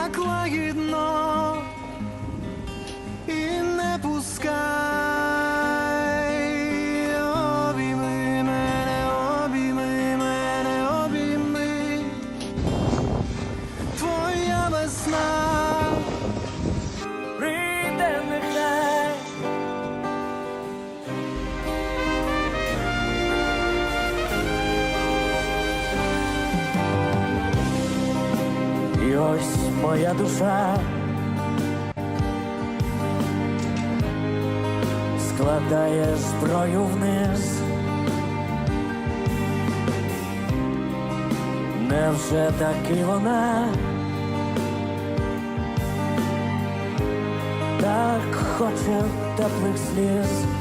Так лагідно Ось моя душа складає зброю вниз. Невже таки вона? так хоче теплих сліз.